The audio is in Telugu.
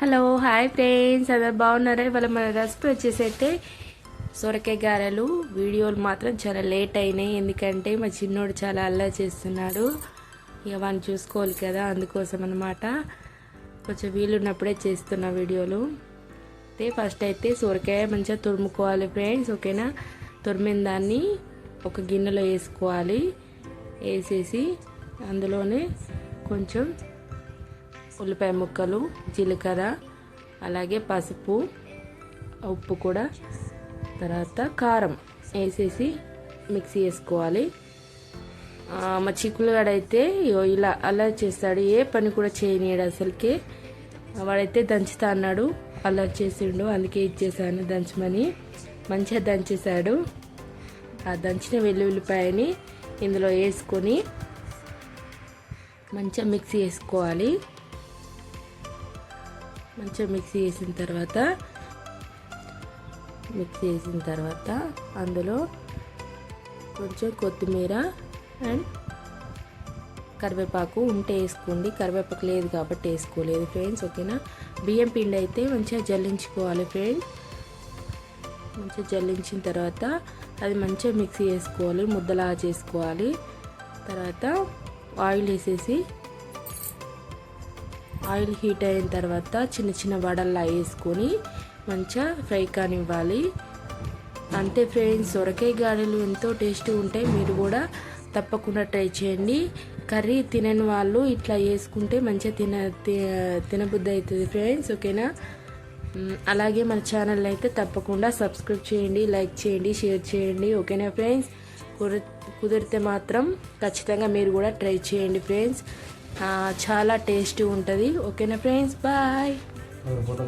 Hello hi friends. అందరు బాగున్నారా? ఇవాళ మన రెసిపీ వచ్చేసి అయితే సొరకాయ గారెలు. వీడియోలు మాత్రం చాలా లేట్ అయినాయి. ఎందుకంటే మా చిన్నోడు చాలా అల్లరి చేస్తున్నాడు. ఇక వాడిని చూసుకోవాలి కదా అందుకోసం అనమాట కొంచెం వీలున్నప్పుడే చేస్తున్న వీడియోలు. అయితే ఫస్ట్ అయితే సొరకాయ మంచిగా తురుముకోవాలి ఫ్రెండ్స్ ఓకేనా? తురిమిన దాన్ని ఒక గిన్నెలో వేసుకోవాలి. వేసేసి అందులోనే కొంచెం ఉల్లిపాయ ముక్కలు జీలకర్ర అలాగే పసుపు ఉప్పు కూడా తర్వాత కారం వేసేసి మిక్సీ వేసుకోవాలి. మా చిక్కులుగాడైతే ఇగో ఇలా అలా చేస్తాడు ఏ పని కూడా చేయనీయడు అసలుకి. వాడైతే దంచుతా అన్నాడు అలా చేసిండు అందుకే ఇచ్చేసాను దంచమని. మంచిగా దంచేశాడు. ఆ దంచిన వెల్లుల్లిపాయని ఇందులో వేసుకొని మంచిగా మిక్సీ వేసుకోవాలి. మంచిగా మిక్సీ వేసిన తర్వాత మిక్సీ వేసిన తర్వాత అందులో కొంచెం కొత్తిమీర అండ్ కరివేపాకు ఉంటే వేసుకోండి. కరివేపాకు లేదు కాబట్టి వేసుకోలేదు ఫ్రెండ్స్ ఓకేనా బియ్యం పిండి అయితే మంచిగా జల్లించుకోవాలి ఫ్రెండ్స్ మంచిగా జల్లించిన తర్వాత అది మంచిగా మిక్సీ వేసుకోవాలి ముద్దలా చేసుకోవాలి. తర్వాత ఆయిల్ వేసేసి ఆయిల్ హీట్ అయిన తర్వాత చిన్న చిన్న వడల్లా వేసుకొని మంచిగా ఫ్రై కానివ్వాలి. అంతే ఫ్రెండ్స్ సొరకాయ గారెలు ఎంతో టేస్టీ ఉంటాయి. మీరు కూడా తప్పకుండా ట్రై చేయండి. కర్రీ తినని వాళ్ళు ఇట్లా వేసుకుంటే మంచిగా తిన తి- తినబుద్ధి అవుతుంది ఫ్రెండ్స్ ఓకేనా? అలాగే మన ఛానల్ అయితే తప్పకుండా సబ్స్క్రైబ్ చేయండి లైక్ చేయండి షేర్ చేయండి ఓకేనా ఫ్రెండ్స్? కుదిరితే మాత్రం ఖచ్చితంగా మీరు కూడా ట్రై చేయండి ఫ్రెండ్స్. చాలా టేస్టీ ఉంటుంది. ఓకేనా ఫ్రెండ్స్? బాయ్. ఫోటో